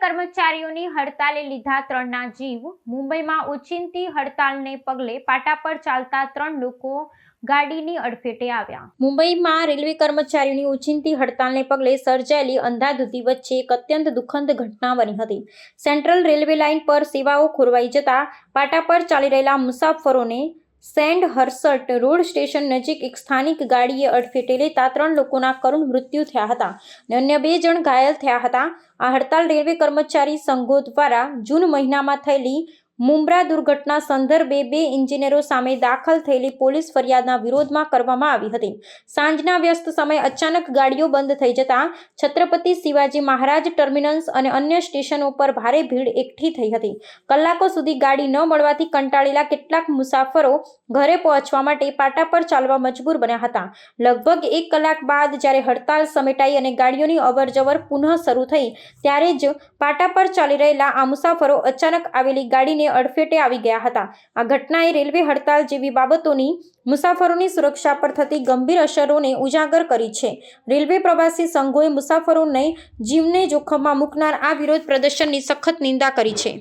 કર્મચારીઓની હડતાલે લીધા ત્રણના જીવ. મુંબઈમાં ઓચિંતી હડતાલને પગલે પાટા પર ચાલતા ત્રણ લોકો ગાડીની અડફેટે આવ્યા. મુંબઈમાં રેલવે કર્મચારીઓની ઓચિંતી હડતાલને પગલે સર્જાયેલી અંધાધૂધી વચ્ચે એક અત્યંત દુઃખદ ઘટના બની હતી. સેન્ટ્રલ રેલવે લાઇન પર સેવાઓ ખોરવાઈ જતા પાટા પર ચાલી રહેલા મુસાફરોને સેન્ડ હર્સટ રોડ સ્ટેશન નજીક એક સ્થાનિક ગાડીએ અડફેટે લેતા ત્રણ લોકોના કરુણ મૃત્યુ થયા હતા અને અન્ય બે જણ ઘાયલ થયા હતા. આ હડતાલ રેલવે કર્મચારી સંઘો દ્વારા જૂન મહિનામાં થયેલી મુંબ્રા દુર્ઘટના સંદર્ભે બે ઇન્જિનિયરો સામે દાખલ થયેલી પોલીસ ફરિયાદના વિરોધમાં કરવામાં આવી હતી. સાંજના વ્યસ્ત સમયે અચાનક ગાડીઓ બંધ થઈ જતા છત્રપતિ શિવાજી મહારાજ ટર્મિનસ અને અન્ય સ્ટેશનો પર ભારે ભીડ એકઠી થઈ હતી. કલાકો સુધી ગાડી ન મળવાથી કંટાળેલા કેટલાક મુસાફરો ઘરે પહોંચવા માટે પાટા પર ચાલવા મજબૂર બન્યા હતા. લગભગ એક કલાક બાદ જ્યારે હડતાલ સમેટાઈ અને ગાડીઓની અવરજવર પુનઃ શરૂ થઈ, ત્યારે જ પાટા પર ચાલી રહેલા આ મુસાફરો અચાનક આવેલી ગાડીને અડફેટે આવી ગયા હતા. આ ઘટનાએ રેલવે હડતાલ જેવી બાબતોની મુસાફરોની સુરક્ષા પર થતી ગંભીર અસરોને ઉજાગર કરી છે. રેલવે પ્રવાસી સંઘોએ મુસાફરોને જીવને જોખમમાં મૂકનાર આ વિરોધ પ્રદર્શનની સખત નિંદા કરી છે.